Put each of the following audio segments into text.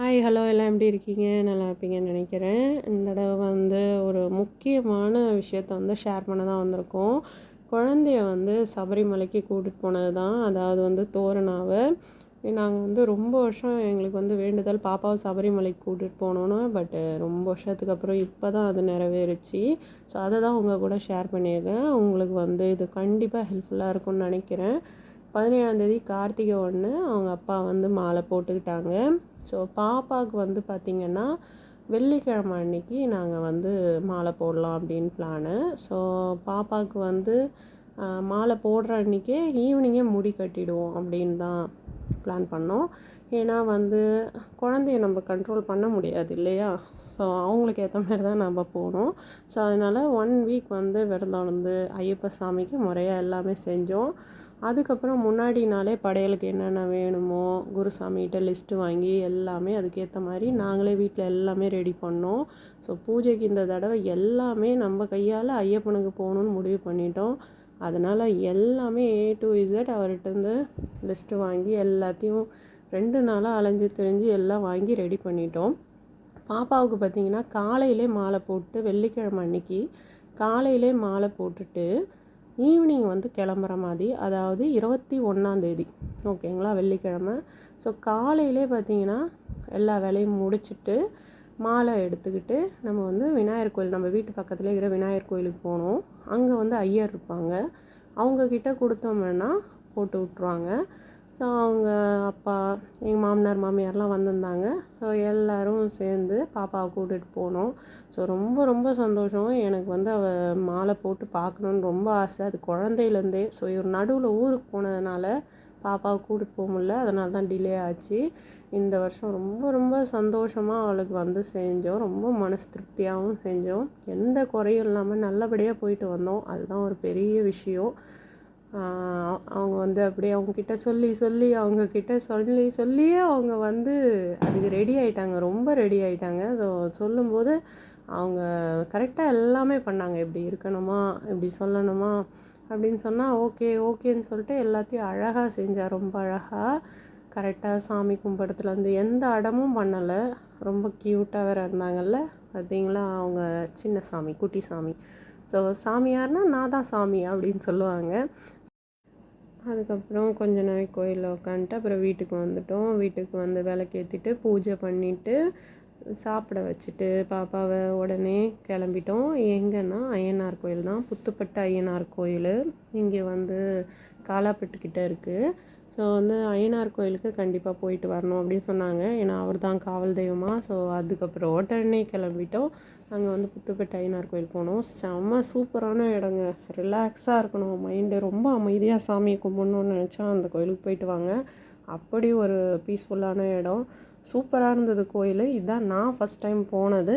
Hi hello எல்லாம் எப்படி இருக்கீங்க? நல்லா இருப்பீங்கன்னு நினைக்கிறேன். இந்த தடவை வந்து ஒரு முக்கியமான விஷயத்த வந்து ஷேர் பண்ண தான் வந்திருக்கோம். குழந்தைய வந்து சபரிமலைக்கு கூட்டிகிட்டு போனது தான். அதாவது வந்து தோரணாவை. நாங்கள் வந்து ரொம்ப வருஷம் எங்களுக்கு வந்து வேண்டுதல் பாப்பாவை சபரிமலைக்கு கூட்டிகிட்டு போனோன்னு பட்டு ரொம்ப வருஷத்துக்கு அப்புறம் இப்போ தான் அது நிறைவேறுச்சு. ஸோ அதை தான் உங்கள் கூட ஷேர் பண்ணியிருக்கேன். உங்களுக்கு வந்து இது கண்டிப்பாக ஹெல்ப்ஃபுல்லாக இருக்கும்னு நினைக்கிறேன். பதினேழாந்தேதி கார்த்திகை ஒன்று அவங்க அப்பா வந்து மாலை போட்டுக்கிட்டாங்க. ஸோ பாப்பாவுக்கு வந்து பார்த்திங்கன்னா வெள்ளிக்கிழமை அன்னைக்கு நாங்கள் வந்து மாலை போடலாம் அப்படின்னு பிளானு ஸோ பாப்பாவுக்கு வந்து மாலை போடுற அன்றைக்கே ஈவினிங்கே முடி கட்டிடுவோம் அப்படின்னு தான் பிளான் பண்ணோம். ஏன்னா வந்து குழந்தைய நம்ம கண்ட்ரோல் பண்ண முடியாது இல்லையா? ஸோ அவங்களுக்கு ஏற்ற மாதிரி தான் நம்ம போகணும். ஸோ அதனால் ஒன் வீக் வந்து விரதம் வந்து ஐயப்ப சாமிக்கு முறையாக எல்லாமே செஞ்சோம். அதுக்கப்புறம் முன்னாடி நாளே படையலுக்கு என்னென்ன வேணுமோ குருசாமிகிட்ட லிஸ்ட்டு வாங்கி எல்லாமே அதுக்கேற்ற மாதிரி நாங்களே வீட்டில் எல்லாமே ரெடி பண்ணோம். ஸோ பூஜைக்கு இந்த தடவை எல்லாமே நம்ம கையால் ஐயப்பனுக்கு போகணுன்னு முடிவு பண்ணிட்டோம். அதனால் எல்லாமே ஏ டு இசட் அவர்கிட்டருந்து லிஸ்ட்டு வாங்கி எல்லாத்தையும் ரெண்டு நாளாக அலைஞ்சு தெரிஞ்சு எல்லாம் வாங்கி ரெடி பண்ணிட்டோம். பாப்பாவுக்கு பார்த்திங்கன்னா காலையிலே மாலை போட்டு வெள்ளிக்கிழமை அன்னைக்கு காலையிலே மாலை போட்டுட்டு ஈவினிங் வந்து கிளம்புற மாதிரி அதாவது இருபத்தி ஒன்றாந்தேதி ஓகேங்களா? வெள்ளிக்கிழமை. ஸோ காலையிலே பார்த்தீங்கன்னா எல்லா வேலையும் முடிச்சுட்டு மாலை எடுத்துக்கிட்டு நம்ம வந்து விநாயகர் கோயில் நம்ம வீட்டு பக்கத்துலேயே இருக்கிற விநாயகர் கோயிலுக்கு போனோம் அங்கே வந்து ஐயர் இருப்பாங்க. அவங்கக்கிட்ட கொடுத்தோம்னா போட்டு விட்ருவாங்க ஸோ அவங்க அப்பா எங்கள் மாமனார் மாமியார்லாம் வந்திருந்தாங்க. ஸோ எல்லோரும் சேர்ந்து பாப்பாவை கூட்டிகிட்டு போனோம். ஸோ ரொம்ப ரொம்ப சந்தோஷம். எனக்கு வந்து அவள் மாலை போட்டு பார்க்கணுன்னு ரொம்ப ஆசை. அது குழந்தையிலேருந்தே. ஸோ இவர் நடுவில் ஊருக்கு போனதுனால பாப்பாவை கூட்டிகிட்டு போக முடில அதனால தான் டிலே ஆச்சு. இந்த வருஷம் ரொம்ப ரொம்ப சந்தோஷமாக அவளுக்கு வந்து செஞ்சோம். ரொம்ப மனசு திருப்தியாகவும் செஞ்சோம். எந்த குறையும் இல்லாமல் நல்லபடியாக போயிட்டு வந்தோம். அதுதான் ஒரு பெரிய விஷயம். அவங்க வந்து அப்படியே அவங்கக்கிட்ட சொல்லி சொல்லி அவங்கக்கிட்ட சொல்லி சொல்லியே அவங்க வந்து அதுக்கு ரெடி ஆகிட்டாங்க ரொம்ப ரெடி ஆகிட்டாங்க ஸோ சொல்லும்போது அவங்க கரெக்டாக எல்லாமே பண்ணாங்க. இப்படி இருக்கணுமா? இப்படி சொல்லணுமா? அப்படின்னு சொன்னால் ஓகே ஓகேன்னு சொல்லிட்டு எல்லாத்தையும் அழகாக செஞ்சால் ரொம்ப அழகாக கரெக்டாக சாமி கும்பிடத்துலேருந்து எந்த அடமும் பண்ணலை. ரொம்ப க்யூட்டாக வேறு இருந்தாங்கல்ல? பார்த்தீங்களா? அவங்க சின்ன சாமி குட்டி சாமி. ஸோ சாமியார்னால் நான் தான் சாமி அப்படின்னு சொல்லுவாங்க. அதுக்கப்புறம் கொஞ்ச நாள் கோயிலில் உட்காந்துட்டு அப்புறம் வீட்டுக்கு வந்துட்டோம். வீட்டுக்கு வந்து விளக்கேற்றிட்டு பூஜை பண்ணிவிட்டு சாப்பிட வச்சுட்டு பாப்பாவை உடனே கிளம்பிட்டோம். எங்கன்னா ஐயனார் கோயில் தான். புத்துப்பட்டு ஐயனார் கோயில். இங்கே வந்து காலாப்பட்டுக்கிட்ட இருக்குது ஸோ வந்து ஐயனார் கோயிலுக்கு கண்டிப்பாக போயிட்டு வரணும் அப்படின்னு சொன்னாங்க. ஏன்னா அவர் தான் காவல் தெய்வமாக ஸோ அதுக்கப்புறம் உடனே கிளம்பிட்டோம். அங்கே வந்து புத்துப்பேட்டை ஐயனார் கோயில் போனோம். செம்ம சூப்பரான இடங்க. ரிலாக்ஸாக இருக்கணும். மைண்டு ரொம்ப அமைதியாக சாமியை கும்பிட்ணுன்னு நினச்சா அந்த கோயிலுக்கு போயிட்டு வாங்க. அப்படி ஒரு பீஸ்ஃபுல்லான இடம். சூப்பராக இருந்தது கோயில். இதுதான் நான் ஃபஸ்ட் டைம் போனது.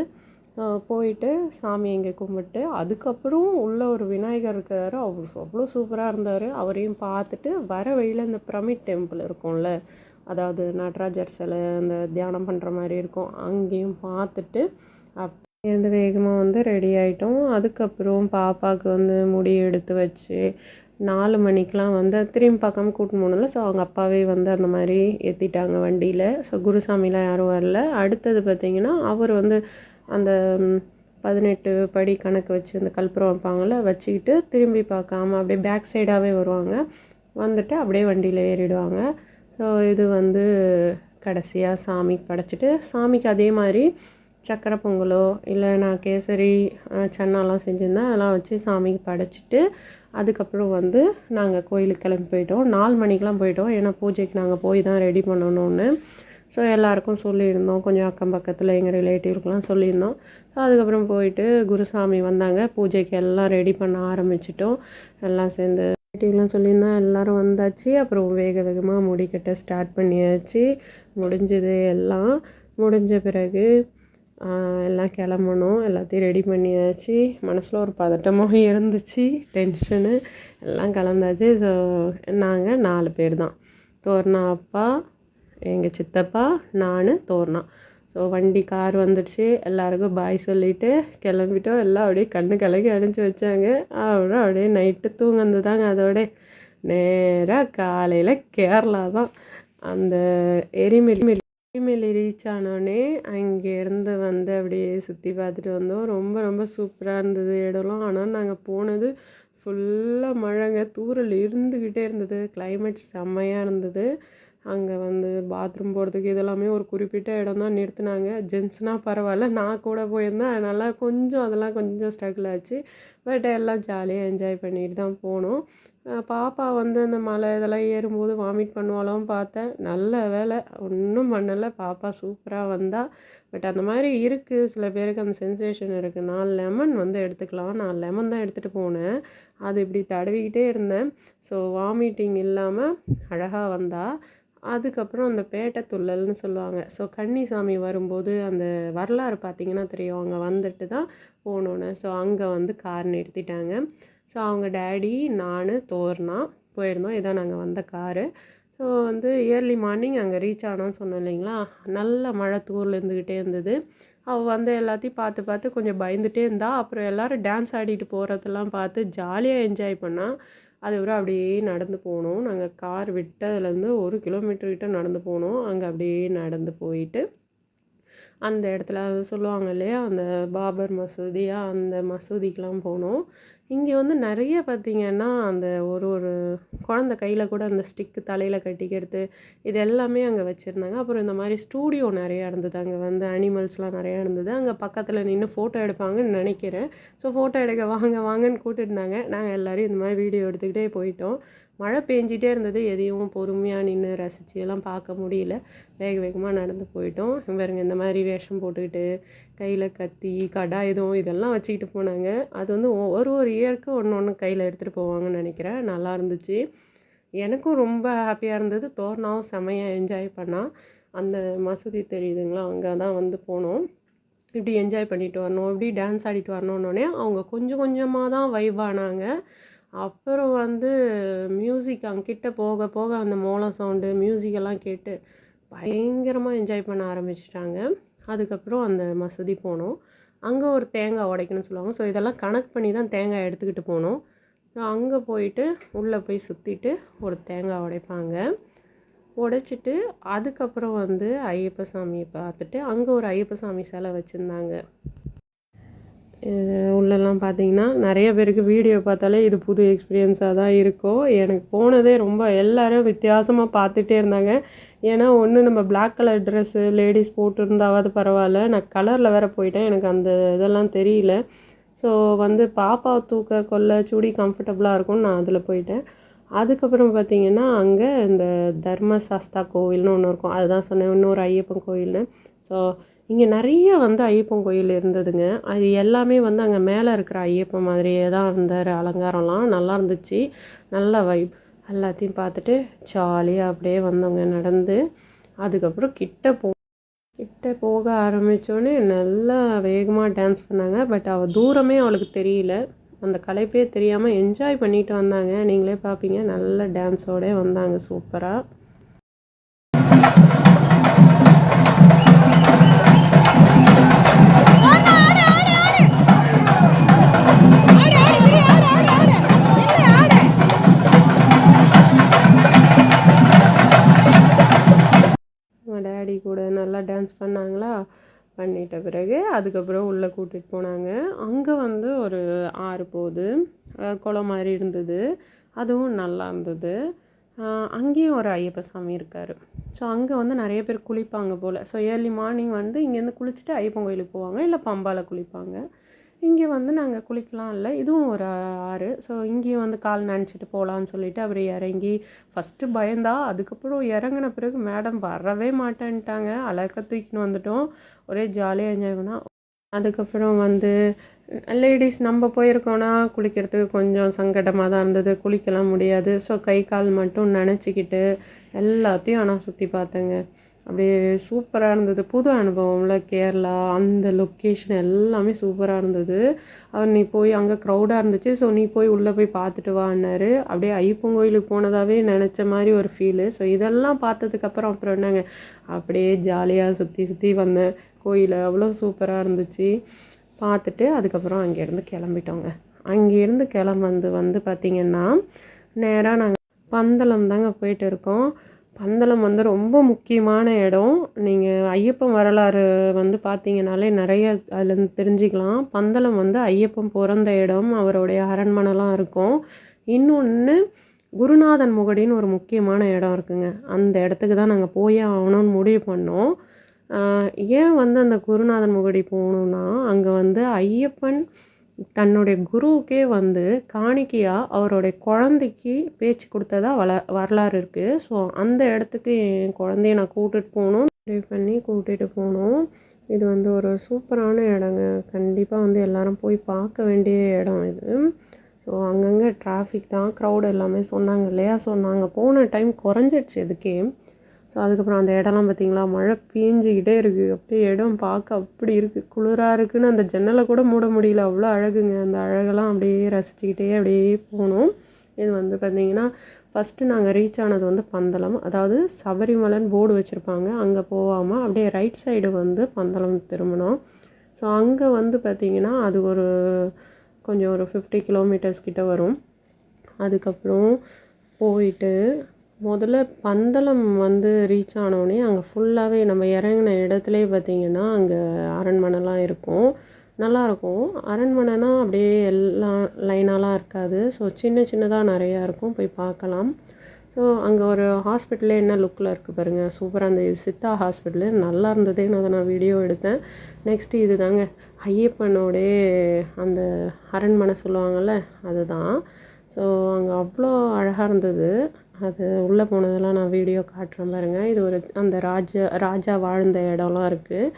போயிட்டு சாமி இங்கே கும்பிட்டு அதுக்கப்புறம் உள்ள ஒரு விநாயகர் இருக்கார். அவர் அவ்வளோ சூப்பராக இருந்தார். அவரையும் பார்த்துட்டு வர வழியில் இந்த பிரமிட் டெம்பிள் இருக்கும்ல அதாவது நடராஜர் சிலை அந்த தியானம் பண்ணுற மாதிரி இருக்கும். அங்கேயும் பார்த்துட்டு அப் இருந்து வேகமாக வந்து ரெடி ஆகிட்டோம் அதுக்கப்புறம் பாப்பாவுக்கு வந்து முடி எடுத்து வச்சு நாலு மணிக்கெலாம் வந்து திரும்பி பார்க்காம கூட்டின்னு போனதில்ல ஸோ அவங்க அப்பாவே வந்து அந்த மாதிரி ஏற்றிட்டாங்க வண்டியில். ஸோ குருசாமிலாம் யாரும் வரல. அடுத்தது பார்த்திங்கன்னா அவர் வந்து அந்த பதினெட்டு படி கணக்கு வச்சு அந்த கல்புரம் வைப்பாங்கள்ல வச்சுக்கிட்டு திரும்பி பார்க்காம அப்படியே பேக் சைடாகவே வருவாங்க. வந்துட்டு அப்படியே வண்டியில் ஏறிடுவாங்க. ஸோ இது வந்து கடைசியாக சாமிக்கு படைச்சிட்டு சாமிக்கு அதே மாதிரி சக்கரை பொங்கலோ இல்லை நான் கேசரி சன்னாலாம் செஞ்சுருந்தேன் அதெல்லாம் வச்சு சாமிக்கு படைச்சிட்டு அதுக்கப்புறம் வந்து நாங்கள் கோயிலுக்கு கிளம்பி போயிட்டோம். நாலு மணிக்கெலாம் போயிட்டோம். ஏன்னா பூஜைக்கு நாங்கள் போய் தான் ரெடி பண்ணணும்னு. ஸோ எல்லாருக்கும் சொல்லியிருந்தோம். கொஞ்சம் அக்கம் பக்கத்தில் எங்கள் ரிலேட்டிவ்க்கெலாம் சொல்லியிருந்தோம். ஸோ அதுக்கப்புறம் போயிட்டு குருசாமி வந்தாங்க. பூஜைக்கு எல்லாம் ரெடி பண்ண ஆரம்பிச்சிட்டோம். எல்லாம் சேர்ந்து ரிலேட்டிவ்லாம் சொல்லியிருந்தோம் எல்லோரும் வந்தாச்சு. அப்புறம் வேக வேகமாக முடிக்கட்ட ஸ்டார்ட் பண்ணியாச்சு. முடிஞ்சது எல்லாம் முடிஞ்ச பிறகு எல்லாம் கிளம்பணும். எல்லாத்தையும் ரெடி பண்ணியாச்சு. மனசில் ஒரு பதட்டமாக இருந்துச்சு. டென்ஷனு எல்லாம் கலந்தாச்சு. ஸோ நாங்கள் நாலு பேர் தான் தோர்னா அப்பா எங்கள் சித்தப்பா நான் தோர்னா. ஸோ வண்டி கார் வந்துடுச்சு. எல்லாருக்கும் பாய் சொல்லிவிட்டு கிளம்பிட்டோம். எல்லாம் அப்படியே கண்ணு கலக்கி அனுப்பிச்சி வச்சாங்க. அப்புறம் அப்படியே நைட்டு தூங்கந்து தாங்க அதோட. நேராக காலையில் கேரளா தான் அந்த எரிமெலி கொல்லிமலை ரீச் ஆனோடனே அங்கேருந்து வந்து அப்படியே சுற்றி பார்த்துட்டு வந்தோம். ரொம்ப ரொம்ப சூப்பராக இருந்தது இடம்லாம். ஆனால் நாங்கள் போனது ஃபுல்லாக மழைங்க. தூரில் இருந்துக்கிட்டே இருந்தது. கிளைமேட் செம்மையாக இருந்தது. அங்கே வந்து பாத்ரூம் போகிறதுக்கு இதெல்லாமே ஒரு குறிப்பிட்ட இடம் தான் நிறுத்தினாங்க. ஜென்ஸ்னால் பரவாயில்ல. நான் கூட போயிருந்தேன். அதனால் கொஞ்சம் அதெல்லாம் கொஞ்சம் ஸ்ட்ரகிள் ஆச்சு. பட் எல்லாம் ஜாலியாக என்ஜாய் பண்ணிட்டு தான் போனோம். பாப்பா வந்து அந்த மலை இதெல்லாம் ஏறும்போது வாமிட் பண்ணுவாளாம் பார்த்தேன். நல்ல வேலை. ஒன்றும் பண்ணலை. பாப்பா சூப்பராக வந்தா. பட் அந்த மாதிரி இருக்குது சில பேருக்கு அந்த சென்சேஷன் இருக்குது நான் லெமன் வந்து எடுத்துக்கலாம். நான் லெமன் தான் எடுத்துகிட்டு போனேன். அது இப்படி தடவிக்கிட்டே இருந்தேன். ஸோ வாமிட்டிங் இல்லாமல் அழகாக வந்தா. அதுக்கப்புறம் அந்த பேட்டை துள்ளல்னு சொல்லுவாங்க. ஸோ கன்னிசாமி வரும்போது அந்த வரலாறு பார்த்திங்கன்னா தெரியும். அங்கே வந்துட்டு தான் போகணுன்னு ஸோ அங்கே வந்து கார் நிறுத்திட்டாங்க. ஸோ அவங்க டேடி நான் தோர்னா போயிருந்தோம். இதான் நாங்கள் வந்த காரு ஸோ வந்து இயர்லி மார்னிங் அங்கே ரீச் ஆனோன்னு சொன்னோம் இல்லைங்களா? நல்ல மழை தூரில் இருந்துக்கிட்டே இருந்தது. அவள் வந்து எல்லாத்தையும் பார்த்து பார்த்து கொஞ்சம் பயந்துகிட்டே இருந்தா. அப்புறம் எல்லோரும் டான்ஸ் ஆடிட்டு போகிறதெல்லாம் பார்த்து ஜாலியாக என்ஜாய் பண்ணால் அதுக்கப்புறம் அப்படியே நடந்து போனோம். நாங்கள் கார் விட்டதுலேருந்து ஒரு கிலோமீட்டர் கிட்ட நடந்து போனோம். அங்கே அப்படியே நடந்து போயிட்டு அந்த இடத்துல சொல்லுவாங்க இல்லையா? அந்த பாபர் மசூதியாக அந்த மசூதிக்கெலாம் போனோம். இங்கே வந்து நிறைய பார்த்திங்கன்னா அந்த ஒரு ஒரு குழந்த கையில் கூட அந்த ஸ்டிக்கு தலையில் கட்டிக்கிறது இது எல்லாமே அங்கே வச்சுருந்தாங்க. அப்புறம் இந்த மாதிரி ஸ்டூடியோ நிறையா இருந்தது. அங்கே வந்து அனிமல்ஸ்லாம் நிறையா இருந்தது. அங்கே பக்கத்தில் நின்று ஃபோட்டோ எடுப்பாங்கன்னு நினைக்கிறேன். ஸோ ஃபோட்டோ எடுக்க வாங்க வாங்கன்னு கூப்பிட்டுருந்தாங்க நாங்கள் எல்லோரும் இந்த மாதிரி வீடியோ எடுத்துக்கிட்டே போயிட்டோம். மழை பெஞ்சிட்டே இருந்தது. எதையும் பொறுமையாக நின்று ரசித்து எல்லாம் பார்க்க முடியல. வேக வேகமாக நடந்து போயிட்டோம். இவருங்க இந்த மாதிரி வேஷம் போட்டுக்கிட்டு கையில் கத்தி கடாயுதம் இதெல்லாம் வச்சுக்கிட்டு போனாங்க. அது வந்து ஒரு ஒரு இயருக்கு ஒன்று ஒன்று கையில் எடுத்துகிட்டு போவாங்கன்னு நினைக்கிறேன். நல்லா இருந்துச்சு. எனக்கும் ரொம்ப ஹாப்பியாக இருந்தது. தோர்னாவும் செமையாக என்ஜாய் பண்ணால் அந்த மசூதி தெரியுதுங்களா? அங்கே தான் வந்து போனோம். இப்படி என்ஜாய் பண்ணிட்டு வரணும். இப்படி டான்ஸ் ஆடிட்டு வரணுன்னொடனே அவங்க கொஞ்சம் கொஞ்சமாக தான் வைப் ஆனாங்க. அப்புறம் வந்து மியூசிக் அங்கிட்ட போக போக அந்த மோளம் சவுண்டு மியூசிக்கெல்லாம் கேட்டு பயங்கரமாக என்ஜாய் பண்ண ஆரம்பிச்சிட்டாங்க. அதுக்கப்புறம் அந்த மசூதி போனோம். அங்கே ஒரு தேங்காய் உடைக்கணும்னு சொல்லுவாங்க. ஸோ இதெல்லாம் கணக்கு பண்ணி தான் தேங்காய் எடுத்துக்கிட்டு போனோம். ஸோ அங்கே போயிட்டு உள்ளே போய் சுற்றிட்டு ஒரு தேங்காய் உடைப்பாங்க. உடைச்சிட்டு அதுக்கப்புறம் வந்து ஐயப்ப சாமியை பார்த்துட்டு அங்கே ஒரு ஐயப்ப சாமி சிலை வச்சுருந்தாங்க. உள்ளெல்லாம் பார்த்தீங்கன்னா நிறைய பேருக்கு வீடியோ பார்த்தாலே இது புது எக்ஸ்பீரியன்ஸாக தான் இருக்கும் எனக்கு போனதே ரொம்ப எல்லோரும் வித்தியாசமாக பார்த்துட்டே இருந்தாங்க. ஏன்னா ஒன்று நம்ம பிளாக் கலர் ட்ரெஸ்ஸு லேடிஸ் போட்டிருந்தாவது பரவாயில்ல. நான் கலரில் வேறு போயிட்டேன். எனக்கு அந்த இதெல்லாம் தெரியல. ஸோ வந்து பாப்பா தூக்க கொல்ல சுடி கம்ஃபர்டபுளாக இருக்கும்னு நான் அதில் போயிட்டேன். அதுக்கப்புறம் பார்த்திங்கன்னா அங்கே இந்த தர்மசாஸ்தா கோவில்னு ஒன்று இருக்கும். அதுதான் சொன்னேன் இன்னொரு ஐயப்பன் கோவில்னு. ஸோ இங்கே நிறைய வந்து ஐயப்பன் கோயில் இருந்ததுங்க. அது எல்லாமே வந்து அங்கே மேலே இருக்கிற ஐயப்பன் மாதிரியே தான் இருந்தார் அலங்காரம்லாம் நல்லா இருந்துச்சு. நல்ல வைப் எல்லாத்தையும் பார்த்துட்டு ஜாலியாக அப்படியே வந்தவங்க நடந்து அதுக்கப்புறம் கிட்ட போ கிட்ட போக ஆரம்பித்தோடனே நல்லா வேகமாக டான்ஸ் பண்ணாங்க. பட் அவள் தூரமே அவளுக்கு தெரியல. அந்த கலைப்பே தெரியாமல் என்ஜாய் பண்ணிட்டு வந்தாங்க. நீங்களே பார்ப்பீங்க. நல்ல டான்ஸோடே வந்தாங்க. சூப்பராக நல்லா டான்ஸ் பண்ணாங்களா? பண்ணிட்ட பிறகு அதுக்கப்புறம் உள்ளே கூட்டிகிட்டு போனாங்க. அங்கே வந்து ஒரு ஆறு போகுது குளம் மாதிரி இருந்தது. அதுவும் நல்லா இருந்தது. அங்கேயும் ஒரு ஐயப்ப சாமி இருக்கார். ஸோ அங்கே வந்து நிறைய பேர் குளிப்பாங்க போல். ஸோ ஏர்லி மார்னிங் வந்து இங்கேருந்து குளிச்சுட்டு ஐயப்பன் கோயிலுக்கு போவாங்க இல்லை பம்பாவில் குளிப்பாங்க. இங்கே வந்து நாங்கள் குளிக்கலாம் இல்லை. இதுவும் ஒரு ஆறு. ஸோ இங்கேயும் வந்து கால் நினச்சிட்டு போகலான்னு சொல்லிட்டு அப்படி இறங்கி ஃபஸ்ட்டு பயந்தா அதுக்கப்புறம் இறங்கின பிறகு மேடம் வரவே மாட்டேன்ட்டாங்க. அழகாக தூக்கின்னு வந்துட்டோம். ஒரே ஜாலியாக என்ஜாய் பண்ணால் அதுக்கப்புறம் வந்து லேடிஸ் நம்ம போயிருக்கோன்னா குளிக்கிறதுக்கு கொஞ்சம் சங்கடமாக தான் இருந்தது. குளிக்கலாம் முடியாது. ஸோ கை கால் மட்டும் நினச்சிக்கிட்டு எல்லாத்தையும் ஆனால் சுற்றி பார்த்தேங்க. அப்படியே சூப்பராக இருந்தது. புது அனுபவம்ல கேரளா அந்த லொக்கேஷன் எல்லாமே சூப்பராக இருந்தது. அவர் நீ போய் அங்கே க்ரௌடாக இருந்துச்சு ஸோ நீ போய் உள்ளே போய் பார்த்துட்டு வான்னாரு அப்படியே ஐயப்பன் கோயிலுக்கு போனதாகவே நினச்ச மாதிரி ஒரு ஃபீலு ஸோ இதெல்லாம் பார்த்ததுக்கப்புறம் அப்புறம் என்னங்க அப்படியே ஜாலியாக சுற்றி சுற்றி வந்தேன் கோயில். அவ்வளோ சூப்பராக இருந்துச்சு. பார்த்துட்டு அதுக்கப்புறம் அங்கேருந்து கிளம்பிட்டோங்க. அங்கேருந்து கிளம்பந்து வந்து பார்த்திங்கன்னா நேராக நாங்கள் பந்தளம் தாங்க போயிட்டு இருக்கோம். பந்தளம் வந்து ரொம்ப முக்கியமான இடம். நீங்கள் ஐயப்பன் வரலாறு வந்து பார்த்தீங்கனாலே நிறைய அதுலேருந்து தெரிஞ்சுக்கலாம். பந்தளம் வந்து ஐயப்பன் பிறந்த இடம் அவருடைய அரண்மனைலாம் இருக்கும். இன்னொன்று குருநாதன் முகடின்னு ஒரு முக்கியமான இடம் இருக்குங்க. அந்த இடத்துக்கு தான் நாங்கள் போயே ஆகணும்னு முடிவு பண்ணோம். ஏன் வந்து அந்த குருநாதன் முகடி போகணுன்னா அங்கே வந்து ஐயப்பன் தன்னுடைய குருவுக்கே வந்து காணிக்கையாக அவருடைய குழந்தைக்கு பேச்சு கொடுத்ததா வள வரலாறு இருக்குது ஸோ அந்த இடத்துக்கு என் குழந்தைய நான் கூட்டிகிட்டு போகணும். ட்ரை பண்ணி கூட்டிகிட்டு போகணும். இது வந்து ஒரு சூப்பரான இடங்க. கண்டிப்பாக வந்து எல்லோரும் போய் பார்க்க வேண்டிய இடம் இது. ஸோ அங்கங்கே டிராஃபிக் தான். க்ரௌட் எல்லாமே சொன்னாங்க இல்லையா? ஸோ நாங்கள் போன டைம் குறைஞ்சிடுச்சு இதுக்கே. ஸோ அதுக்கப்புறம் அந்த இடம்லாம் பார்த்திங்களா? மழை பேஞ்சிக்கிட்டே இருக்குது அப்படியே இடம் பார்க்க அப்படி இருக்குது குளிராக இருக்குதுன்னு அந்த ஜன்னலை கூட மூட முடியல. அவ்வளோ அழகுங்க. அந்த அழகெல்லாம் அப்படியே ரசிச்சுக்கிட்டே அப்படியே போனோம். இது வந்து பார்த்திங்கன்னா ஃபஸ்ட்டு நாங்கள் ரீச் ஆனது வந்து பந்தளம். அதாவது சபரிமலைன்னு போர்டு வச்சுருப்பாங்க. அங்கே போகாமல் அப்படியே ரைட் சைடு வந்து பந்தளம் திரும்பினோம். ஸோ அங்கே வந்து பார்த்திங்கன்னா அது ஒரு கொஞ்சம் ஒரு ஃபிஃப்டி கிலோமீட்டர்ஸ் கிட்ட வரும். அதுக்கப்புறம் போயிட்டு முதல்ல பந்தளம் வந்து ரீச் ஆனோடனே அங்கே ஃபுல்லாகவே நம்ம இறங்கின இடத்துலே பார்த்திங்கன்னா அங்கே அரண்மனைலாம் இருக்கும். நல்லாயிருக்கும். அரண்மனைனா அப்படியே எல்லாம் லைனாலாம் இருக்காது. ஸோ சின்ன சின்னதாக நிறையா இருக்கும். போய் பார்க்கலாம். ஸோ அங்கே ஒரு ஹாஸ்பிட்டலே என்ன லுக்கில் இருக்குது பாருங்கள் சூப்பராக அந்த சித்தா ஹாஸ்பிட்டலு நல்லா இருந்ததே நான் அதை நான் வீடியோ எடுத்தேன். நெக்ஸ்ட்டு இது தாங்க ஐயப்பனோடைய அந்த அரண்மனை சொல்லுவாங்கள்ல அதுதான். ஸோ அங்கே அவ்வளோ அழகாக இருந்தது. அது உள்ளே போனதெல்லாம் நான் வீடியோ காட்டுறேன் பாருங்கள் இது ஒரு அந்த ராஜா ராஜா வாழ்ந்த இடம்லாம் இருக்குது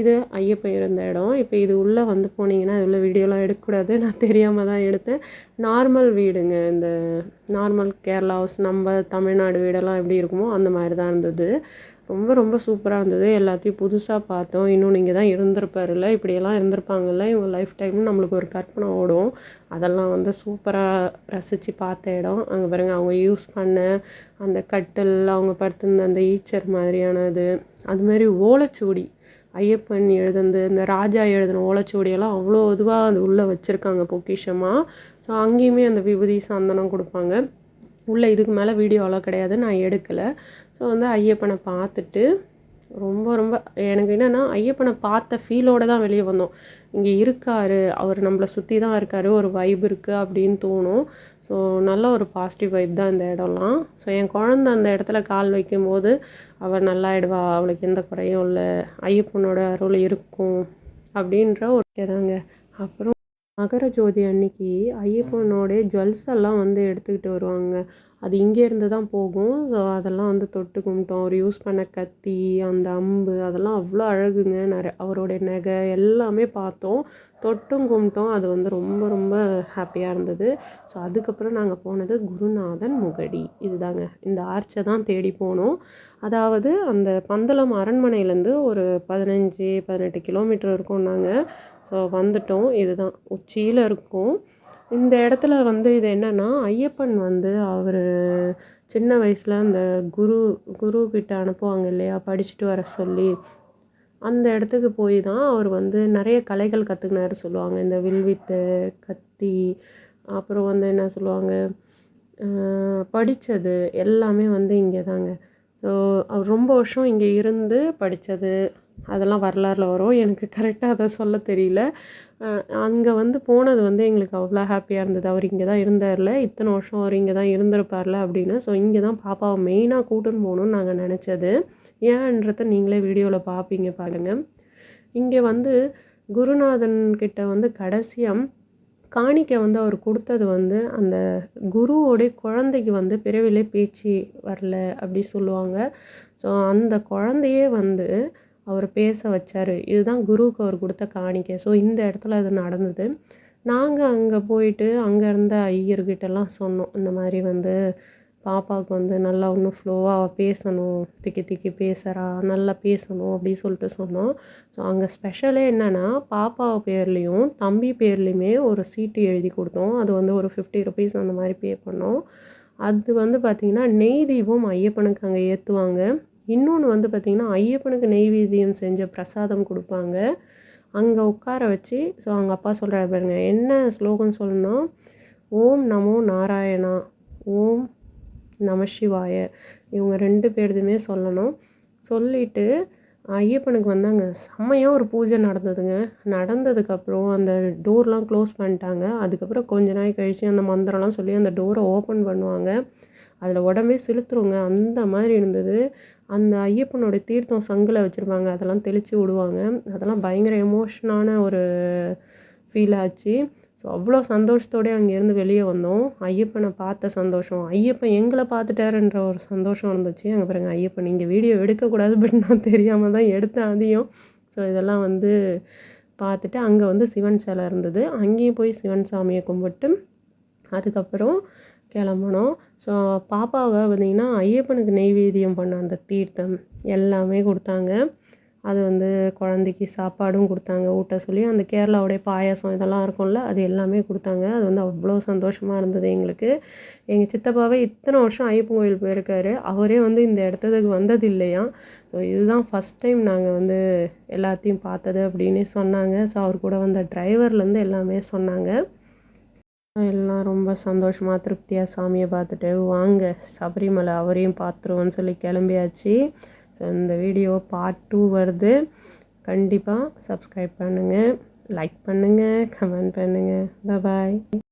இது ஐயப்பன் இருந்த இடம். இப்போ இது உள்ளே வந்து போனீங்கன்னா இது உள்ள வீடியோலாம் எடுக்கக்கூடாது. நான் தெரியாமல் தான் எடுத்தேன். நார்மல் வீடுங்க. இந்த நார்மல் கேரளா ஹவுஸ் நம்ம தமிழ்நாடு வீடெல்லாம் எப்படி இருக்குமோ அந்த மாதிரி தான் இருந்தது. ரொம்ப ரொம்ப சூப்பராக இருந்தது. எல்லாத்தையும் புதுசாக பார்த்தோம். இன்னும் நீங்கள் தான் இருந்திருப்பாருல்ல. இப்படியெல்லாம் இருந்திருப்பாங்கல்ல. இவங்க லைஃப் டைம்னு நம்மளுக்கு ஒரு கற்பனை ஓடும். அதெல்லாம் வந்து சூப்பராக ரசித்து பார்த்த இடம். அங்கே பாருங்கள் அவங்க யூஸ் பண்ண அந்த கட்டில் அவங்க படுத்திருந்த அந்த ஈச்சர் மாதிரியானது. அதுமாரி ஓலைச்சுவடி. ஐயப்பன் எழுதுனது இந்த ராஜா எழுதின ஓலைச்சுவடியெல்லாம் அவ்வளோ இதுவாக அது உள்ளே வச்சுருக்காங்க பொக்கிஷமாக ஸோ அங்கேயுமே அந்த விபூதி சந்தனம் கொடுப்பாங்க. உள்ளே இதுக்கு மேலே வீடியோலாம் கிடையாது. நான் எடுக்கலை. ஸோ வந்து ஐயப்பனை பார்த்துட்டு ரொம்ப ரொம்ப எனக்கு என்னென்னா ஐயப்பனை பார்த்த ஃபீலோடு தான் வெளியே வந்தோம். இங்கே இருக்கார் அவர் நம்மளை சுற்றி தான் இருக்கார் ஒரு வைப் இருக்குது அப்படின்னு தோணும். ஸோ நல்ல ஒரு பாசிட்டிவ் வைப் தான் இந்த இடம்லாம். ஸோ என் குழந்த அந்த இடத்துல கால் வைக்கும்போது அவர் நல்லாயிடுவா அவளுக்கு எந்த குறையும் இல்லை ஐயப்பனோட அருள் இருக்கும் அப்படின்ற ஒரு தாங்க அப்புறம் மகர ஜோதி அன்னைக்கு ஐயப்பனோடைய ஜுவல்ஸ் எல்லாம் வந்து எடுத்துக்கிட்டு வருவாங்க. அது இங்கேருந்து தான் போகும். ஸோ அதெல்லாம் வந்து தொட்டு கும்பிட்டோம். அவர் யூஸ் பண்ண கத்தி அந்த அம்பு அதெல்லாம் அவ்வளோ அழகுங்க. நிறைய அவருடைய நகை எல்லாமே பார்த்தோம். தொட்டும் கும்பிட்டோம். அது வந்து ரொம்ப ரொம்ப ஹாப்பியாக இருந்தது. ஸோ அதுக்கப்புறம் நாங்கள் போனது குருநாதன் முகடி. இதுதாங்க. இந்த ஆர்ச்சை தான் தேடி போனோம். அதாவது அந்த பந்தளம் அரண்மனையிலேருந்து ஒரு பதினஞ்சு பதினெட்டு கிலோமீட்டர் இருக்கோம் நாங்கள் ஸோ வந்துட்டோம். இதுதான். உச்சியில் இருக்கும். இந்த இடத்துல வந்து இது என்னென்னா ஐயப்பன் வந்து அவர் சின்ன வயசில் அந்த குரு குரு கிட்ட அனுப்புவாங்க இல்லையா? படிச்சுட்டு வர சொல்லி. அந்த இடத்துக்கு போய் தான் அவர் வந்து நிறைய கலைகள் கற்றுக்கினாரு சொல்லுவாங்க. இந்த வில்வித்து கத்தி அப்புறம் வந்து என்ன சொல்லுவாங்க? படித்தது எல்லாமே வந்து இங்கே தாங்க ஸோ அவர் ரொம்ப வருஷம் இங்கே இருந்து படித்தது அதெல்லாம் வரலாறில் வரும். எனக்கு கரெக்டாக அதை சொல்ல தெரியல. அங்கே வந்து போனது வந்து எங்களுக்கு அவ்வளோ ஹாப்பியாக இருந்தது. அவர் இங்கே தான் இருந்தார்ல. இத்தனை வருஷம் அவர் இங்கே தான் இருந்திருப்பார்ல அப்படின்னு. ஸோ இங்கே தான் பாப்பாவை மெயினாக கூட்டுன்னு போகணுன்னு நாங்கள் நினச்சது. ஏன்றத நீங்களே வீடியோவில் பார்ப்பீங்க பாருங்கள் இங்கே வந்து குருநாதன் கிட்ட வந்து கடைசியாக காணிக்கை வந்து அவர் கொடுத்தது வந்து அந்த குருவோடைய குழந்தைக்கு வந்து பிறவிலே பேச்சு வரல அப்படி சொல்லுவாங்க. ஸோ அந்த குழந்தையே வந்து அவர் பேச வச்சார். இதுதான் குருவுக்கு அவர் கொடுத்த காணிக்கை. ஸோ இந்த இடத்துல அது நடந்தது. நாங்கள் அங்கே போயிட்டு அங்கே இருந்த ஐயர்கிட்டலாம் சொன்னோம். இந்த மாதிரி வந்து பாப்பாவுக்கு வந்து நல்லா இன்னும் ஃப்ளோவாக பேசணும். திக்கி திக்கி பேசுகிறா நல்லா பேசணும் அப்படின்னு சொல்லிட்டு சொன்னோம். ஸோ அங்கே ஸ்பெஷலே என்னென்னா பாப்பா பேர்லேயும் தம்பி பேர்லேயுமே ஒரு சீட்டு எழுதி கொடுத்தோம். அது வந்து ஒரு ஃபிஃப்டி ருபீஸ் அந்த மாதிரி பே பண்ணோம். அது வந்து பார்த்திங்கன்னா நெய் தீபம் ஐயப்பனுக்கு அங்கே ஏற்றுவாங்க இன்னொன்று வந்து பார்த்திங்கன்னா ஐயப்பனுக்கு நெய்வேத்தியம் செஞ்ச பிரசாதம் கொடுப்பாங்க. அங்கே உட்கார வச்சு ஸோ அவங்க அப்பா சொல்கிறாரு பாருங்க என்ன ஸ்லோகன் சொல்லணும்னா ஓம் நமோ நாராயணா ஓம் நம சிவாய. இவங்க ரெண்டு பேர்துமே சொல்லணும். சொல்லிவிட்டு ஐயப்பனுக்கு வந்து அங்கே செம்மையாக ஒரு பூஜை நடந்ததுங்க. நடந்ததுக்கப்புறம் அந்த டோர்லாம் க்ளோஸ் பண்ணிட்டாங்க. அதுக்கப்புறம் கொஞ்ச நாள் கழித்து அந்த மந்திரம்லாம் சொல்லி அந்த டோரை ஓப்பன் பண்ணுவாங்க. அதில் உடம்பே செலுத்துருங்க. அந்த மாதிரி இருந்தது. அந்த ஐயப்பனோட தீர்த்தம் சங்கில் வச்சுருப்பாங்க அதெல்லாம் தெளித்து விடுவாங்க. அதெல்லாம் பயங்கர எமோஷனான ஒரு ஃபீல் ஆச்சு. ஸோ அவ்வளோ சந்தோஷத்தோடய அங்கேருந்து வெளியே வந்தோம். ஐயப்பனை பார்த்த சந்தோஷம். ஐயப்பன் எங்களை பார்த்துட்டாருன்ற ஒரு சந்தோஷம் இருந்துச்சு. அங்கே பாருங்கள் ஐயப்பன் இங்கே வீடியோ எடுக்கக்கூடாது பட் நான் தெரியாமல் தான் எடுத்தேன் அதையும். ஸோ இதெல்லாம் வந்து பார்த்துட்டு அங்கே வந்து சிவன் சிலை இருந்தது. அங்கேயும் போய் சிவன் சாமியை கும்பிட்டு அதுக்கப்புறம் கிளம்புனோம் ஸோ பாப்பாவை பார்த்திங்கன்னா ஐயப்பனுக்கு நெய்வேத்தியம் பண்ண அந்த தீர்த்தம் எல்லாமே கொடுத்தாங்க. அது வந்து குழந்தைக்கு சாப்பாடும் கொடுத்தாங்க ஊட்ட சொல்லி. அந்த கேரளாவுடைய பாயாசம் இதெல்லாம் இருக்கும்ல அது எல்லாமே கொடுத்தாங்க. அது வந்து அவ்வளோ சந்தோஷமாக இருந்தது எங்களுக்கு. எங்கள் சித்தப்பாவே இத்தனை வருஷம் ஐயப்பன் கோயில் போயிருக்காரு. அவரே வந்து இந்த இடத்துக்கு வந்தது இல்லையா ஸோ இதுதான் ஃபஸ்ட் டைம் நாங்கள் வந்து எல்லாத்தையும் பார்த்தது அப்படின்னு சொன்னாங்க. ஸோ அவர் கூட வந்த டிரைவர்லேருந்து எல்லாமே சொன்னாங்க. எல்லாம் ரொம்ப சந்தோஷமாக திருப்தியாக சாமியை பார்த்துட்டு வாங்க சபரிமலை அவரையும் பார்த்துருவோன்னு சொல்லி கிளம்பியாச்சு. ஸோ இந்த வீடியோ பார்ட் டூ வருது. கண்டிப்பாக சப்ஸ்கிரைப் பண்ணுங்கள் லைக் பண்ணுங்கள் கமெண்ட் பண்ணுங்கள் பாய்